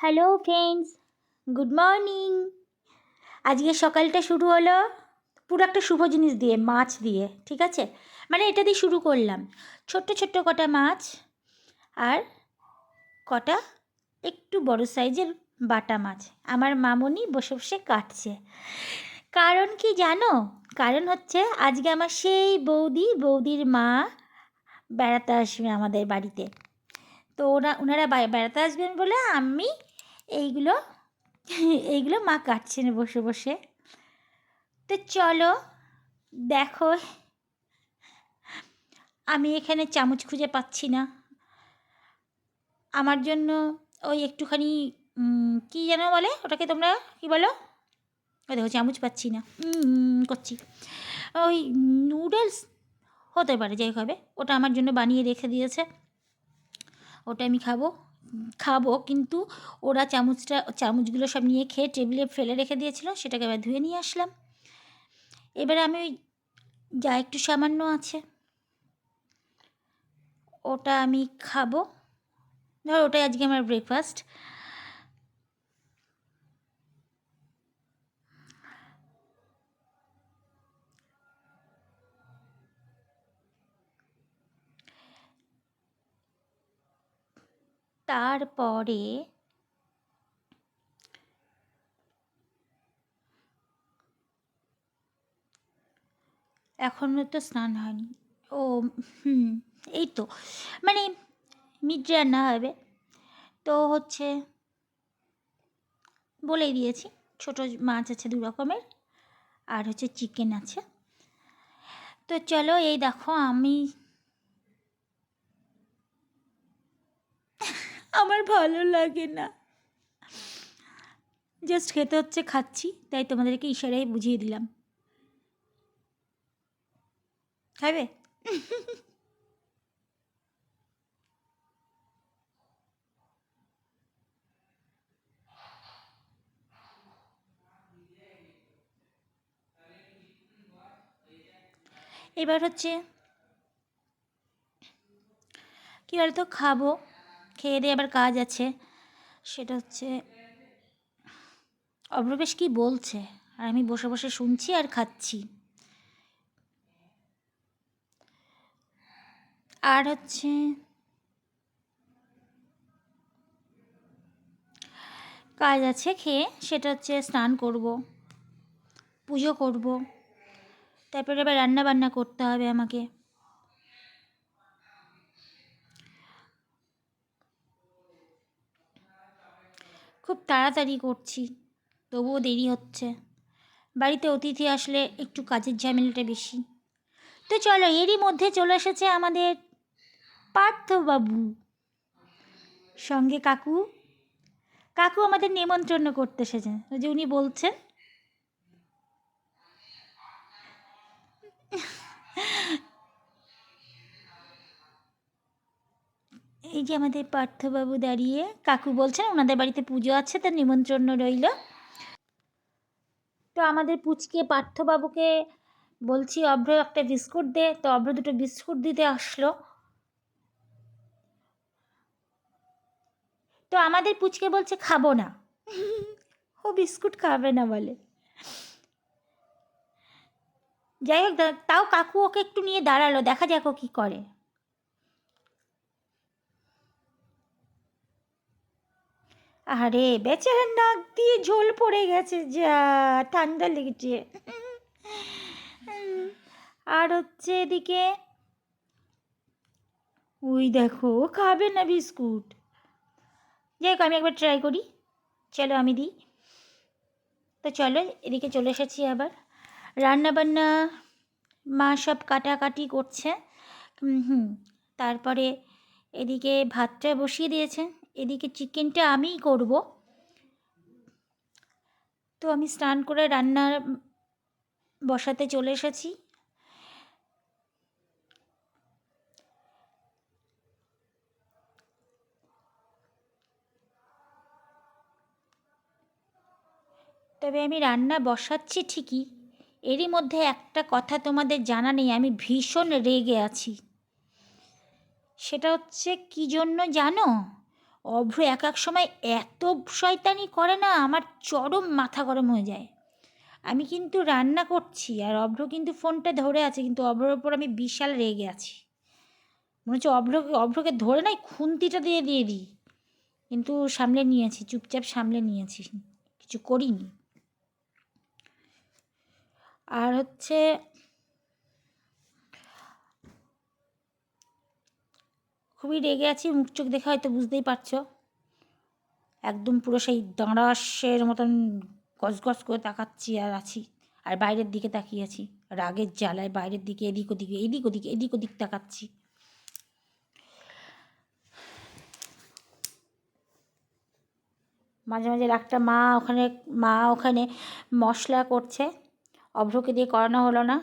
Hello friends good morning আজকে সকালটা শুরু হলো পুরো একটা শুভ জিনিস দিয়ে, মাছ দিয়ে, ঠিক আছে? মানে এটা দিয়ে শুরু করলাম। ছোট্ট ছোট্ট কটা মাছ আর কটা একটু বড় সাইজের বাটা মাছ। আমার মামনি বসে বসে কাটছে। কারণ কি জানো? কারণ হচ্ছে আজকে আমার সেই বৌদি, বৌদির মা বেড়াতে আসবে আমাদের বাড়িতে। তো ওরা, ওনারা বেড়াতে আসবেন বলে আমি এইগুলো এইগুলো মা কাটছেন বসে বসে। তো চলো, দেখো, আমি এখানে চামচ খুঁজে পাচ্ছি না। আমার জন্য ওই একটুখানি কি যেন বলে ওটাকে তোমরা কি বলো? ওই দেখো, চামচ পাচ্ছি না। করছি। ওই নুডলস হতে পারে, যাই হবে। ওটা আমার জন্য বানিয়ে রেখে দিয়েছে। ওটা আমি খাব। খাব, কিন্তু ওরা চামচটা, চামচগুলো সব নিয়ে খেয়ে টেবিলে ফেলে রেখে দিয়েছিল, সেটাকে এবার ধুয়ে নিয়ে আসলাম। এবারে আমি ওই যা একটু সামান্য আছে, ওটা আমি খাব। ধর ওটাই আজকে আমার ব্রেকফাস্ট তারপরে এখনও তো স্নান হয়নি। ও, হুম, এই তো। মানে মিড রান্না হবে। তো হচ্ছে বলেই দিয়েছি, ছোটো মাছ আছে দু রকমের, আর হচ্ছে চিকেন আছে। তো চলো এই দেখো আমি আমার ভালো লাগে না। জাস্ট খেতে হচ্ছে, খাচ্ছি, তাই তোমাদেরকে ইশারায় বুঝিয়ে দিলাম। খাবে এবার হচ্ছে, কী বলতো, খাব। খেয়ে দিয়ে আবার কাজ আছে। সেটা হচ্ছে অভ্রবেশ কি বলছে? আর আমি বসে বসে শুনছি আর খাচ্ছি। আর হচ্ছে, কাজ আছে খেয়ে, সেটা হচ্ছে স্নান করব, পুজো করব। তারপরে আবার রান্না বান্না করতে হবে আমাকে। খুব তাড়াতাড়ি করছি, তবুও দেরি হচ্ছে। বাড়িতে অতিথি আসলে একটু কাজের ঝামেলাটা বেশি। তো চলো, এরই মধ্যে চলে এসেছে আমাদের পার্থবাবু। সঙ্গে কাকু। কাকু আমাদের নিমন্ত্রণ করতে এসেছেন যে উনি বলছেন। এই যে আমাদের পার্থবাবু দাঁড়িয়ে, কাকু বলছেন ওনাদের বাড়িতে পুজো আছে, তার নিমন্ত্রণ রইল। তো আমাদের পুচকে পার্থবাবুকে বলছি, অভ্র একটা বিস্কুট দে। তো অভ্র দুটো বিস্কুট দিতে আসলো। তো আমাদের পুচকে বলছে, খাব না। ও বিস্কুট খাবে না বলে। যাই হোক, তাও কাকু ওকে একটু নিয়ে দাঁড়াল, দেখা যাক ও কী করে। আরে বেচারার নাক দিয়ে ঝোল পড়ে গেছে, যা, ঠান্ডা লেগেছে। আর হচ্ছে এদিকে? ওই দেখো খাবে না বিস্কুট। যাই হোক, আমি একবার ট্রাই করি। চলো আমি দিই। তো চলো, এদিকে চলে এসেছি আবার। রান্না বান্না মা সব কাটাকাটি করছে। হুম, তারপরে এদিকে ভাতটা বসিয়ে দিয়েছে। এদিকে চিকেনটা আমিই করব। তো আমি স্নান করে রান্না বসাতে চলে এসেছি। তবে আমি রান্না বসাচ্ছি ঠিকই। এরই মধ্যে একটা কথা তোমাদের জানা নেই, আমি ভীষণ রেগে আছি। সেটা হচ্ছে, কী জন্য জানো? অভ্র এক এক সময় এত শয়তানি করে না, আমার চরম মাথা গরম হয়ে যায়। আমি কিন্তু রান্না করছি আর অভ্র কিন্তু ফোনটা ধরে আছে, কিন্তু অভ্রর ওপর আমি বিশাল রেগে আছি। মনে হচ্ছে অভ্রকে অভ্রকে ধরে নাই খুন্তিটা দিয়ে দিয়ে দিই। কিন্তু সামলে নিয়েছি, চুপচাপ সামলে নিয়েছি, কিছু করিনি। আর হচ্ছে খুবই রেগে আছি, মুখ চোখ দেখে হয়তো বুঝতেই পারছ। একদম পুরো সেই দাঁড়াসের মতন গসগস করে তাকাচ্ছি আর আছি, আর বাইরের দিকে তাকিয়ে আছি। রাগের জ্বালায় বাইরের দিকে, এদিক ওদিকে এদিক ওদিকে, এদিক ওদিক তাকাচ্ছি। মাঝে মাঝে একটা মা ওখানে মা ওখানে মশলা করছে। অভ্রকে দিয়ে করানো হলো না।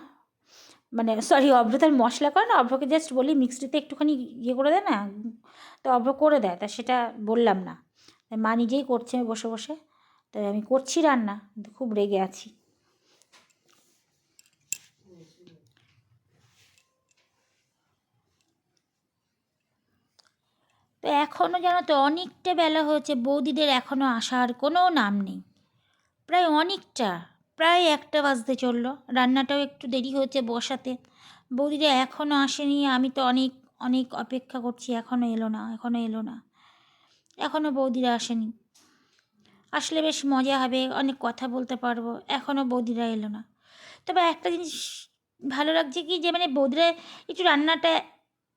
মানে সরি অভ্র তার মশলা করে না, অভ্রকে জাস্ট বলি মিক্সিতে একটুখানি ইয়ে করে দেয় না, তো অভ্র করে দেয়, তা সেটা বললাম না। মা নিজেই করছে আমি বসে বসে তাই আমি করছি রান্না, কিন্তু খুব রেগে আছি। তো এখনও জানো তো, অনেকটা বেলা হয়েছে, বৌদিদের এখনও আসার কোনো নাম নেই। প্রায় অনেকটা। প্রায় একটা বাজতে চলল। রান্নাটাও একটু দেরি হয়েছে বসাতে। বৌদিরা এখনও আসেনি, আমি তো অনেক অনেক অপেক্ষা করছি এখনও এলো না এখনও এলো না। এখনও বৌদিরা আসেনি। আসলে বেশ মজা হবে, অনেক কথা বলতে পারব এখনও বৌদিরা এলো না। তবে একটা জিনিস ভালো লাগছে কি যে মানে বৌদিরা একটু রান্নাটা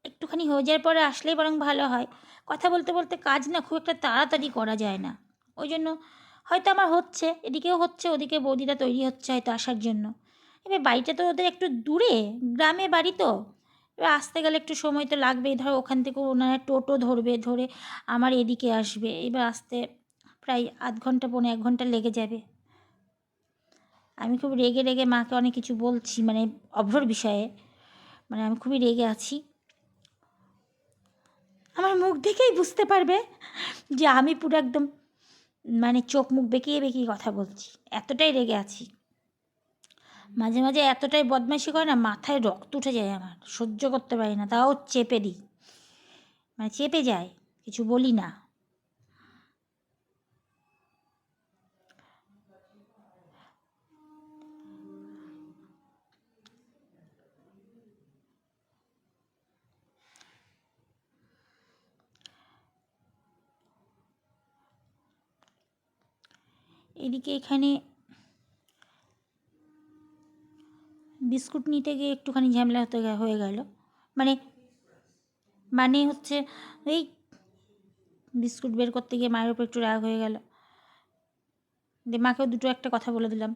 একটুখানি হয়ে যাওয়ার পরে আসলেই বরং ভালো হয়। কথা বলতে বলতে কাজ না খুব একটা তাড়াতাড়ি করা যায় না। ওই জন্য হয়তো আমার হচ্ছে, এদিকেও হচ্ছে, ওদিকে বৌদিরা তৈরি হচ্ছে হয়তো আসার জন্য। এবার বাড়িটা তো ওদের একটু দূরে, গ্রামে বাড়ি তো। এবার আসতে গেলে একটু সময় তো লাগবেই, ধরো ওখান থেকে ওনারা টোটো ধরবে, ধরে আমার এদিকে আসবে। এবার আসতে প্রায় আধ ঘণ্টা, পৌনে এক ঘণ্টা লেগে যাবে। আমি খুব রেগে রেগে মাকে অনেক কিছু বলছি মানে অভ্রর বিষয়ে। মানে আমি খুবই রেগে আছি। আমার মুখ দেখেই বুঝতে পারবে যে আমি পুরো একদম মানে চোখ মুখ বেঁকিয়ে বেঁকিয়ে কথা বলছি, এতটাই রেগে আছি। মাঝে মাঝে এতটাই বদমাইশি করে না, মাথায় রক্ত উঠে যায় আমার, সহ্য করতে পারি না, তাও চেপে দিই। মানে চেপে যায়, কিছু বলি না। এদিকে এখানে বিস্কুট নিতে গিয়ে একটুখানি ঝামেলা হতে হয়ে গেল। মানে মানে হচ্ছে এই বিস্কুট বের করতে গিয়ে মায়ের উপর একটু রাগ হয়ে গেল। দিয়ে মাকেও দুটো একটা কথা বলে দিলাম।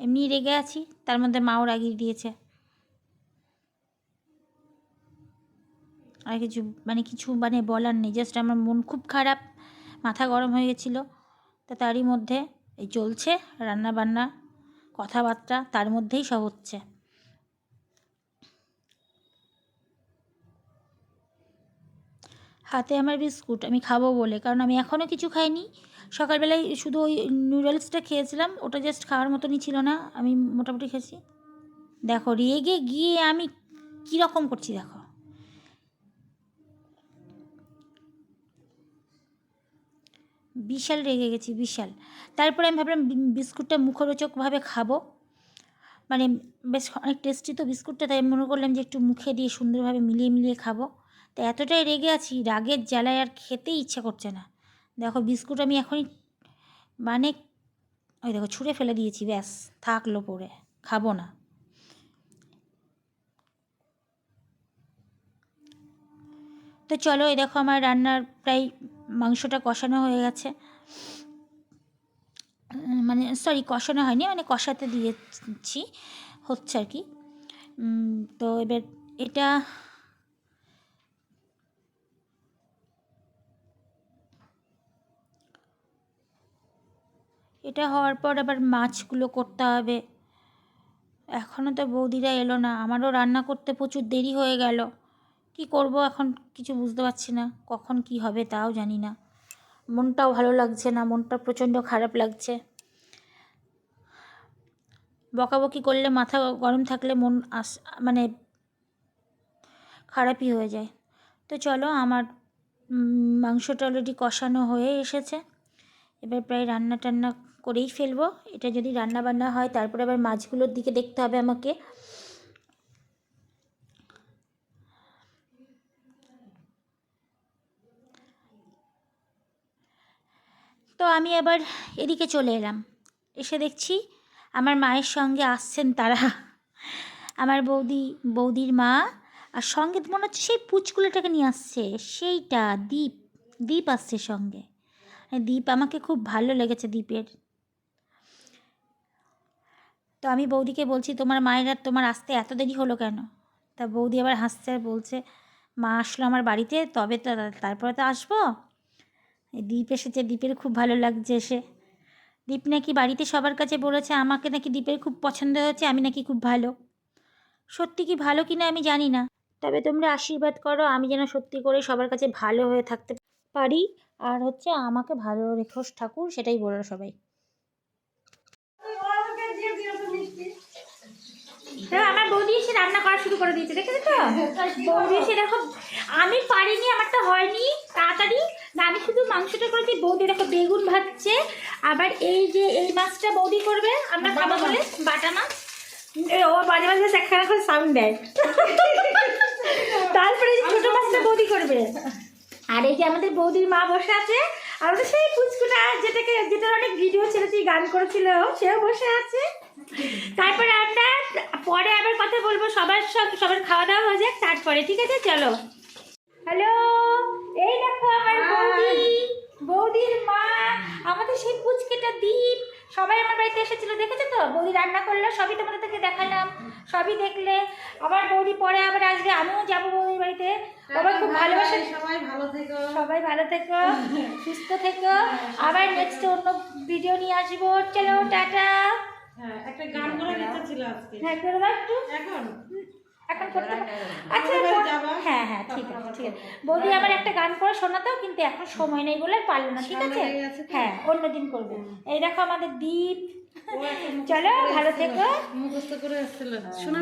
এমনি রেগে আছি, তার মধ্যে মাও রাগিয়ে দিয়েছে। আর কিছু মানে কিছু মানে বলার নেই জাস্ট আমার মন খুব খারাপ, মাথা গরম হয়ে গেছিল। তো তারই মধ্যে এই চলছে রান্না বান্না কথাবার্তা তার মধ্যেই সব হচ্ছে। হাতে আমার বিস্কুট, আমি খাব বলে, কারণ আমি এখনও কিছু খাইনি। সকালবেলায় শুধু ওই নুডলসটা খেয়েছিলাম, ওটা জাস্ট খাওয়ার মতনই ছিল না, আমি মোটামুটি খেয়েছি। দেখো, রেগে গিয়ে আমি কীরকম করছি, দেখো। বিশাল রেগে গেছি, বিশাল। তারপরে আমি ভাবলাম বিস্কুটটা মুখরোচকভাবে খাব। মানে বেশ অনেক টেস্টি তো বিস্কুটটা, তাই মনে করলাম যে একটু মুখে দিয়ে সুন্দরভাবে মিলিয়ে মিলিয়ে খাব। তা এতটাই রেগে আছি, রাগের জ্বালায় আর খেতেই ইচ্ছা করছে না। দেখো বিস্কুট আমি এখনই মানে ওই দেখো ছুঁড়ে ফেলে দিয়েছি, ব্যাস, থাকল পরে খাব না। তো চলো, এই দেখো আমার রান্নার প্রায় মাংসটা কষানো হয়ে গেছে। মানে সরি কষানো হয়নি মানে কষাতে দিয়েছি, হচ্ছে আর কি। তো এবার এটা এটা হওয়ার পর আবার মাছগুলো করতে হবে। এখনও তো বৌদিরা এলো না, আমারও রান্না করতে প্রচুর দেরি হয়ে গেল। কি করব এখন কিছু বুঝতে পারছি না, কখন কি হবে তাও জানি না। মনটাও ভালো লাগছে না, মনটা প্রচণ্ড খারাপ লাগছে। বকাবকি করলে মাথা গরম থাকলে মন আস মানে খারাপই হয়ে যায়। তো চলো আমার মাংসটা অলরেডি কষানো হয়ে এসেছে। এবার প্রায় রান্না টান্না করেই ফেলব। এটা যদি রান্না বান্না হয়, তারপরে আবার মাছগুলোর দিকে দেখতে হবে আমাকে। তো আমি আবার এদিকে চলে এলাম। এসে দেখছি আমার মায়ের সঙ্গে আসছেন তারা। আমার বৌদি, বৌদির মা আর সঙ্গে মনে হচ্ছে সেই পুচকুলোটাকে নিয়ে আসছে। সেইটা দ্বীপ দ্বীপ আসছে সঙ্গে। আর দ্বীপ আমাকে খুব ভালো লেগেছে দ্বীপের তো আমি বৌদিকে বলছি, তোমার মায়ের আর তোমার আসতে এত দেরি হলো কেন? তা বৌদি আবার হাসছে আর বলছে, মা আসলো আমার বাড়িতে, তবে তো, তারপরে তো আসব? দ্বীপ এসেছে দ্বীপের খুব ভালো লাগছে এসে। দ্বীপ নাকি বাড়িতে সবার কাছে বলেছে, আমাকে নাকি দ্বীপের খুব পছন্দ হয়েছে, আমি নাকি খুব ভালো। সত্যি কি ভালো কিনা আমি জানি না। তবে তোমরা আশীর্বাদ করো, আমি যেন সত্যি করে সবার কাছে ভালো হয়ে থাকতে পারি। আর হচ্ছে আমাকে ভালো রেখোস ঠাকুর, সেটাই বলো সবাই। হ্যাঁ আমার বৌদি এসে রান্না করা শুরু করে দিয়েছে, দেখেছ তো? বৌদি এসে দেখো, আমি পারিনি, আমারটা হয়নি, তাড়াতাড়ি। মাংসটা করেছি বৌদি দেখো বেগুন ভাজছে। আবার এই যে এই মাছটা বৌদি করবে আমরা খাব বলে বাটা মাছ। ও মাঝে মাঝে একখানা করে সাউন্ড দেয়। তারপরে ছোট মাছটা বৌদি করবে। আর এই যে আমাদের বৌদির মা বসে আছে আর ওটা সেই পুচকুটা যেটাকে যেটার অনেক ভিডিও ছেড়েছি গান করেছিল সেও বসে আছে। তারপরে আমরা পরে আবার কথা বলব সবার সবার খাওয়া দাওয়া হয়ে যাক তারপরে ঠিক আছে? চলো। হ্যালো! এই দেখো আমার বৌদি। বৌদির মা। আমাদের সেই পুচকেটা দ্বীপ সবাই আমার বাড়িতে এসেছিল দেখেছ তো? বৌদি রান্না করল সবই তোমাদের থেকে দেখালাম। সবই দেখলে। আবার বৌদি পরে আবার আসবে আমিও যাব বৌদির বাড়িতে। সবাই খুব ভালোবাসে। সবাই ভালো থেকো। সবাই ভালো থেকো সুস্থ থেকো। আবার নেক্সট অন্য ভিডিও নিয়ে আসব। চলো টাটা। হ্যাঁ একটা গান ইচ্ছা ছিল আজকে। হ্যাঁ করে দাও একটু। এখন? এখন করতে আচ্ছা এবারে পর- যাবা? হ্যাঁ হ্যাঁ ঠিক আছে ঠিক আছে। বৌদি আবার একটা গান করে শোনাতেও কিন্তু এখন সময় নেই বলে পারল না ঠিক আছে? হ্যাঁ অন্য দিন হ্যাঁ অন্যদিন করবে। এই দেখো আমাদের দ্বীপ মুখস্থ চলো ভালো থেকো। মুখস্থ করে আসছিল শোনা